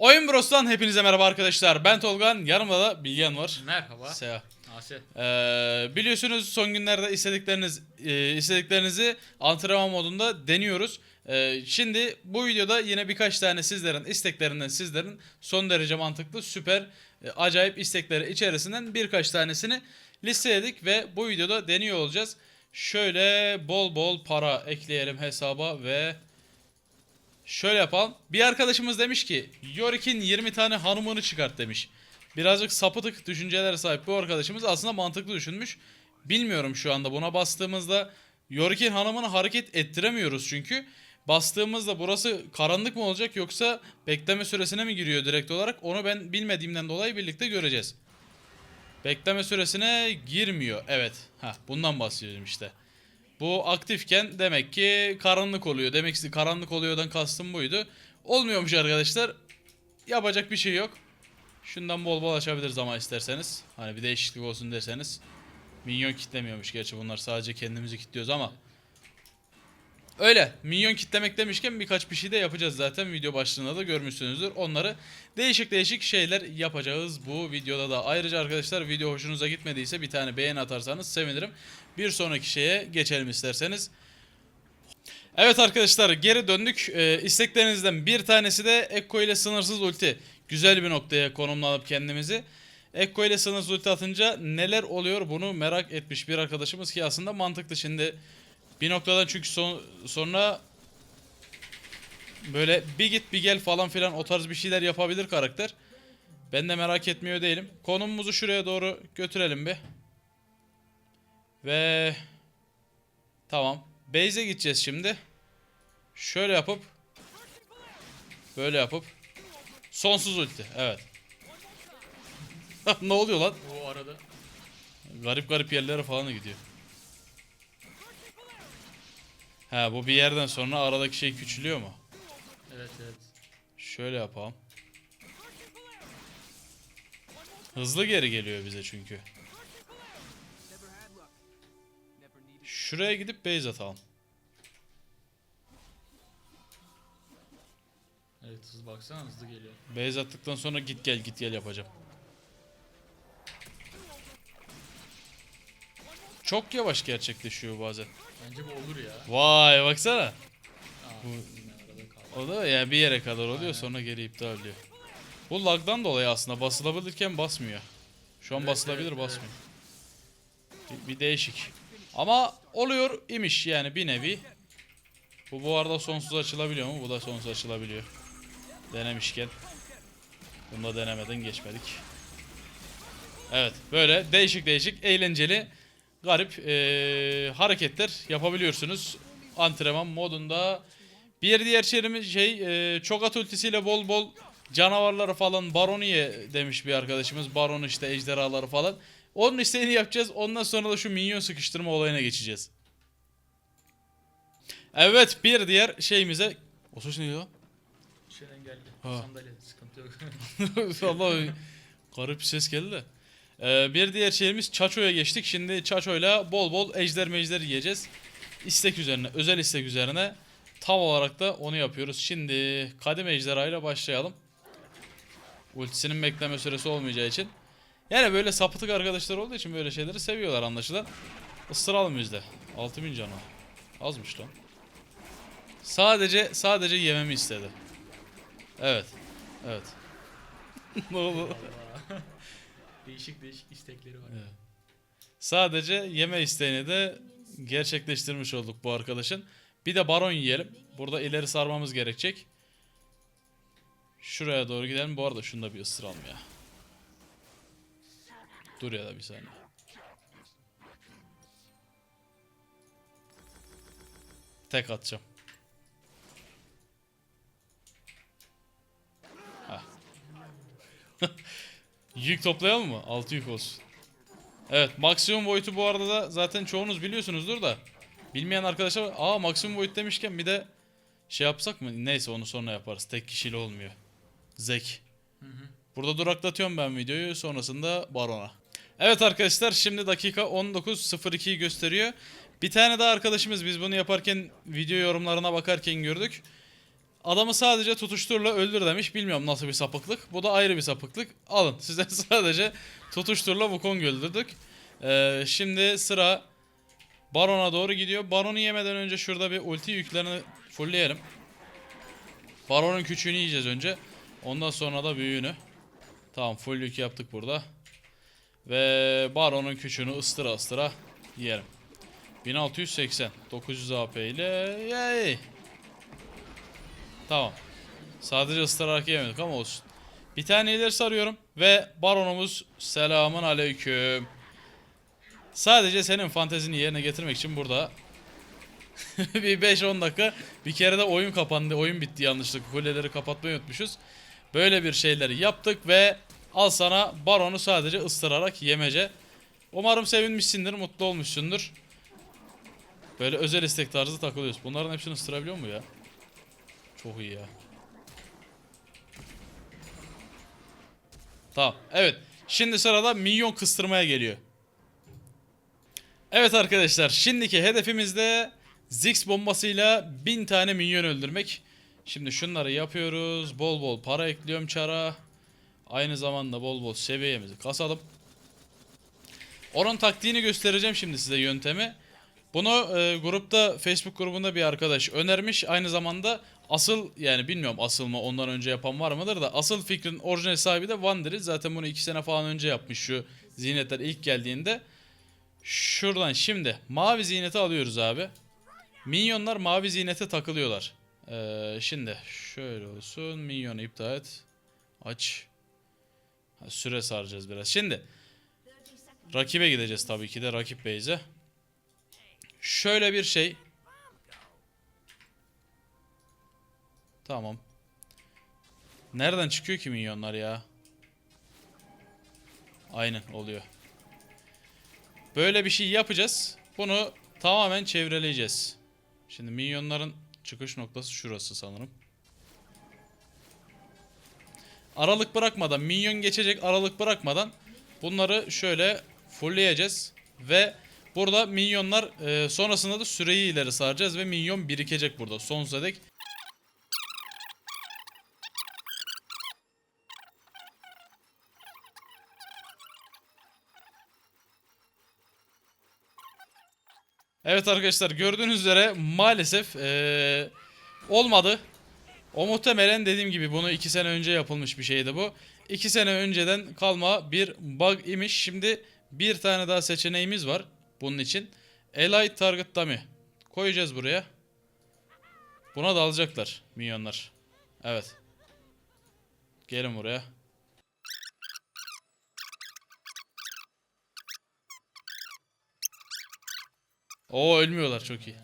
Oyun Bros'tan hepinize merhaba arkadaşlar. Ben Tolgan, yanımda da Bilgehan var. Merhaba. Seha. Asi. Ee, biliyorsunuz son günlerde istedikleriniz e, istediklerinizi antrenman modunda deniyoruz. Ee, şimdi bu videoda yine birkaç tane sizlerin isteklerinden sizlerin son derece mantıklı, süper, e, acayip istekleri içerisinden birkaç tanesini listeledik ve bu videoda deniyor olacağız. Şöyle bol bol para ekleyelim hesaba ve Şöyle yapalım. Bir arkadaşımız demiş ki Yorik'in 20 tane hanımını çıkart demiş. Birazcık sapıtık düşüncelere sahip bu arkadaşımız aslında mantıklı düşünmüş. Bilmiyorum şu anda buna bastığımızda Yorik'in hanımını hareket ettiremiyoruz çünkü. Bastığımızda burası karanlık mı olacak yoksa bekleme süresine mi giriyor direkt olarak onu ben bilmediğimden dolayı birlikte göreceğiz. Bekleme süresine girmiyor. Evet. Ha bundan bahsediyorum işte. Bu aktifken demek ki karanlık oluyor. Demek ki karanlık oluyordan kastım buydu. Olmuyormuş arkadaşlar. Yapacak bir şey yok. Şundan bol bol açabiliriz ama isterseniz. Hani bir değişiklik olsun derseniz. Minyon kitlemiyormuş gerçi bunlar sadece kendimizi kilitliyoruz ama. Öyle. Minyon kitlemek demişken birkaç bir şey de yapacağız zaten. Video başlığında da görmüşsünüzdür. Onları değişik değişik şeyler yapacağız bu videoda da. Ayrıca arkadaşlar video hoşunuza gitmediyse bir tane beğeni atarsanız sevinirim. Bir sonraki şeye geçelim isterseniz. Evet arkadaşlar geri döndük. Ee, isteklerinizden bir tanesi de Ekko ile sınırsız ulti. Güzel bir noktaya konumlanıp kendimizi. Ekko ile sınırsız ulti atınca neler oluyor bunu merak etmiş bir arkadaşımız ki aslında mantıklı şimdi. Bir noktadan çünkü son, sonra böyle bir git bir gel falan filan o tarz bir şeyler yapabilir karakter. Ben de merak etmiyor değilim. Konumumuzu şuraya doğru götürelim bir. Ve tamam. Base'e gideceğiz şimdi. Şöyle yapıp böyle yapıp sonsuz ulti. Evet. ne oluyor lan? O arada. Garip garip yerlere falan da gidiyor. Ha bu bir yerden sonra aradaki şey küçülüyor mu? Evet evet. Şöyle yapalım. Hızlı geri geliyor bize çünkü. Şuraya gidip base atalım. Evet hız baksana hızlı geliyor. Base attıktan sonra git gel git gel yapacağım. Çok yavaş gerçekleşiyor bazen. Bence bu olur ya. Vay baksana. Aa, kaldı. O da ya bir yere kadar oluyor Aynen. sonra geri iptal oluyor. Bu lagdan dolayı aslında basılabilirken basmıyor. Şu an Evet, basılabilir evet, basmıyor. Bir, bir değişik. Ama oluyor imiş yani bir nevi. Bu bu arada sonsuz açılabiliyor mu? Bu da sonsuz açılabiliyor. Denemişken. Bunu da denemeden geçmedik. Evet böyle değişik değişik eğlenceli garip eee, hareketler yapabiliyorsunuz. Antrenman modunda. Bir diğer şeyimiz şey eee çogat ultisiyle bol bol canavarları falan baroniye demiş bir arkadaşımız. Baron işte ejderhaları falan. Onun isteğini yapacağız. Ondan sonra da şu minyon sıkıştırma olayına geçeceğiz. Evet bir diğer şeyimize... O ses neydi? Bir şeyden geldi. Ha. Sandalye sıkıntı yok. Allah garip bir ses geldi de. Ee, bir diğer şeyimiz Çaço'ya geçtik. Şimdi Çaço'yla bol bol ejder mejder yiyeceğiz. İstek üzerine, özel istek üzerine tam olarak da onu yapıyoruz. Şimdi kadim ejderhayla başlayalım. Ultisinin bekleme süresi olmayacağı için. Yani böyle sapıtık arkadaşlar olduğu için böyle şeyleri seviyorlar anlaşılan. Isıralım biz de. 6000 canı. Azmış lan. Sadece sadece yememi istedi. Evet. Evet. ne oldu? Değişik değişik istekleri var. Evet. Sadece yeme isteğini de gerçekleştirmiş olduk bu arkadaşın. Bir de baron yiyelim. Burada ileri sarmamız gerekecek. Şuraya doğru gidelim. Bu arada şunu da bir ısıralım ya. Dur ya da bir saniye. Tek atacağım. Yük toplayalım mı? 6 yük olsun. Evet maksimum boyutu bu arada da zaten çoğunuz biliyorsunuzdur da. Bilmeyen arkadaşlar aa maksimum boyut demişken bir de şey yapsak mı? Neyse onu sonra yaparız. Tek kişiyle olmuyor. Zek. Hı hı. Burada duraklatıyorum ben videoyu sonrasında Baron'a. Evet arkadaşlar şimdi dakika 19.02'yi gösteriyor. Bir tane daha arkadaşımız biz bunu yaparken video yorumlarına bakarken gördük. Adamı sadece tutuşturla öldür demiş. Bilmiyorum nasıl bir sapıklık. Bu da ayrı bir sapıklık. Alın size sadece tutuşturla Wukong öldürdük. Ee, şimdi sıra Baron'a doğru gidiyor. Baron'u yemeden önce şurada bir ulti yüklerini fullleyelim. Baron'un küçüğünü yiyeceğiz önce. Ondan sonra da büyüğünü. Tamam full yük yaptık burada. Ve Baron'un küçüğünü ıstıra ıstıra yiyelim. 1680 900 AP ile yay. Tamam. Sadece ısırarak yemedik ama olsun. Bir tane ileri sarıyorum ve baronumuz selamun aleyküm. Sadece senin fantezini yerine getirmek için burada bir 5-10 dakika bir kere de oyun kapandı. Oyun bitti yanlışlıkla. Kuleleri kapatmayı unutmuşuz. Böyle bir şeyleri yaptık ve al sana baronu sadece ısırarak yemece. Umarım sevinmişsindir, mutlu olmuşsundur. Böyle özel istek tarzı takılıyoruz. Bunların hepsini ısırabiliyor mu ya? Çok iyi ya. Tamam. Evet. Şimdi sırada minyon kıstırmaya geliyor. Evet arkadaşlar. Şimdiki hedefimiz de Ziggs bombasıyla 1000 tane minyon öldürmek. Şimdi şunları yapıyoruz. Bol bol para ekliyorum çara. Aynı zamanda bol bol seviyemizi kasalım. Onun taktiğini göstereceğim şimdi size yöntemi. Bunu e, grupta Facebook grubunda bir arkadaş önermiş. Aynı zamanda asıl yani bilmiyorum asıl mı ondan önce yapan var mıdır da asıl fikrin orijinal sahibi de Vandri. Zaten bunu 2 sene falan önce yapmış şu ziynetler ilk geldiğinde. Şuradan şimdi mavi ziyneti alıyoruz abi. Minyonlar mavi ziynete takılıyorlar. Ee, şimdi şöyle olsun. Minyonu iptal et. Aç. Süre saracağız biraz. Şimdi rakibe gideceğiz tabii ki de rakip base'e. Şöyle bir şey. Tamam. Nereden çıkıyor ki minyonlar ya? Aynen oluyor. Böyle bir şey yapacağız. Bunu tamamen çevreleyeceğiz. Şimdi minyonların çıkış noktası şurası sanırım. Aralık bırakmadan, minyon geçecek aralık bırakmadan bunları şöyle fullleyeceğiz. Ve burada minyonlar e, sonrasında da süreyi ileri saracağız ve minyon birikecek burada sonsuza dek. Evet arkadaşlar gördüğünüz üzere maalesef eee, olmadı. O muhtemelen dediğim gibi bunu 2 sene önce yapılmış bir şeydi bu. 2 sene önceden kalma bir bug imiş. Şimdi bir tane daha seçeneğimiz var bunun için. Allied Target Dummy. Koyacağız buraya. Buna da alacaklar minyonlar. Evet. Gelin buraya. Oo ölmüyorlar çok iyi.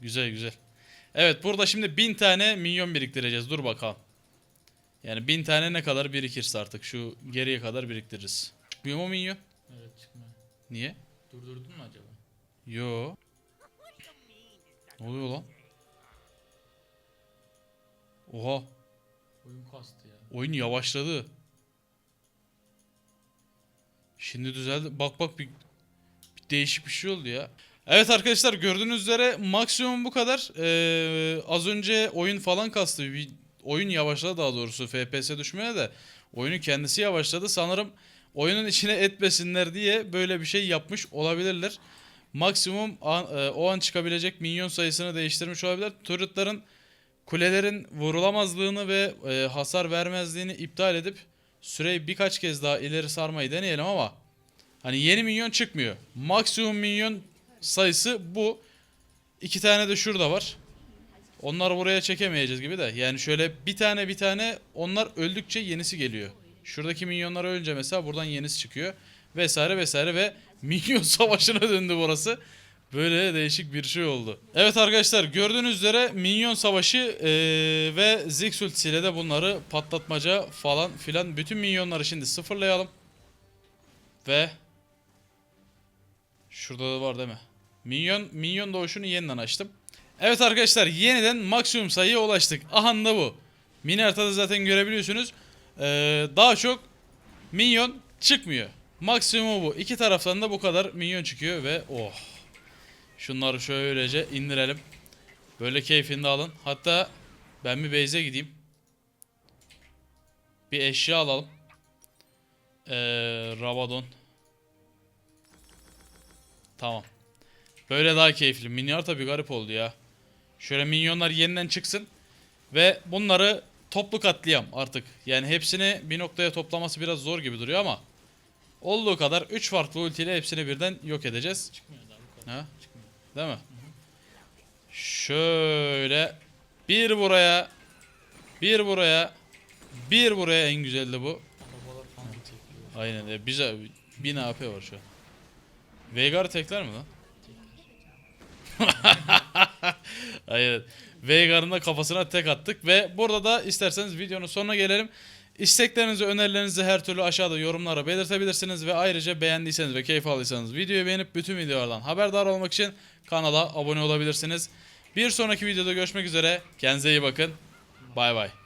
Güzel güzel. Evet burada şimdi bin tane minyon biriktireceğiz. Dur bakalım. Yani bin tane ne kadar birikirse artık şu geriye kadar biriktiririz. Çıkmıyor mu minyon? Evet çıkmıyor. Niye? Durdurdun mu acaba? Yo. Ne oluyor lan? Oha. Oyun kastı ya. Oyun yavaşladı. Şimdi düzeldi. Bak bak bir, bir değişik bir şey oldu ya. Evet arkadaşlar gördüğünüz üzere maksimum bu kadar. Ee, az önce oyun falan kastı. Bir oyun yavaşladı daha doğrusu. FPS düşmeye de. Oyunun kendisi yavaşladı. Sanırım oyunun içine etmesinler diye böyle bir şey yapmış olabilirler. Maksimum an- e, o an çıkabilecek minyon sayısını değiştirmiş olabilir. Turretların kulelerin vurulamazlığını ve e, hasar vermezliğini iptal edip süreyi birkaç kez daha ileri sarmayı deneyelim ama hani yeni minyon çıkmıyor. Maksimum minyon sayısı bu. İki tane de şurada var. Onları buraya çekemeyeceğiz gibi de. Yani şöyle bir tane bir tane onlar öldükçe yenisi geliyor. Şuradaki minyonlar ölünce mesela buradan yenisi çıkıyor. Vesaire vesaire ve minyon savaşına döndü burası. Böyle değişik bir şey oldu. Evet arkadaşlar gördüğünüz üzere minyon savaşı eee, ve Ziggs ultisiyle de bunları patlatmaca falan filan. Bütün minyonları şimdi sıfırlayalım. Ve Şurada da var değil mi? Minyon, minyon doğuşunu yeniden açtım. Evet arkadaşlar yeniden maksimum sayıya ulaştık. Aha da bu. Mini haritada zaten görebiliyorsunuz. Ee, daha çok minyon çıkmıyor. Maksimumu bu. İki taraftan da bu kadar minyon çıkıyor ve oh. Şunları şöylece indirelim. Böyle keyfini de alın. Hatta Ben bir base'e gideyim. Bir eşya alalım. Ee, Rabadon. Tamam. Böyle daha keyifli. Minyar tabii garip oldu ya. Şöyle minyonlar yeniden çıksın. Ve bunları toplu katliam artık. Yani hepsini bir noktaya toplaması biraz zor gibi duruyor ama olduğu kadar 3 farklı ultiyle hepsini birden yok edeceğiz. Çıkmıyor daha bu kadar. Ha? Çıkmıyor. Değil mi? Şöyle bir buraya bir buraya bir buraya en bu. Falan da tekliyor. Aynen. E, bize 1000 AP var şu an. Veigar tekler mi lan? Aynen. Veigar'ın da kafasına tek attık ve burada da isterseniz videonun sonuna gelelim. İsteklerinizi, önerilerinizi her türlü aşağıda yorumlara belirtebilirsiniz ve ayrıca beğendiyseniz ve keyif aldıysanız videoyu beğenip bütün videolardan haberdar olmak için kanala abone olabilirsiniz. Bir sonraki videoda görüşmek üzere. Kendinize iyi bakın. Bay bay.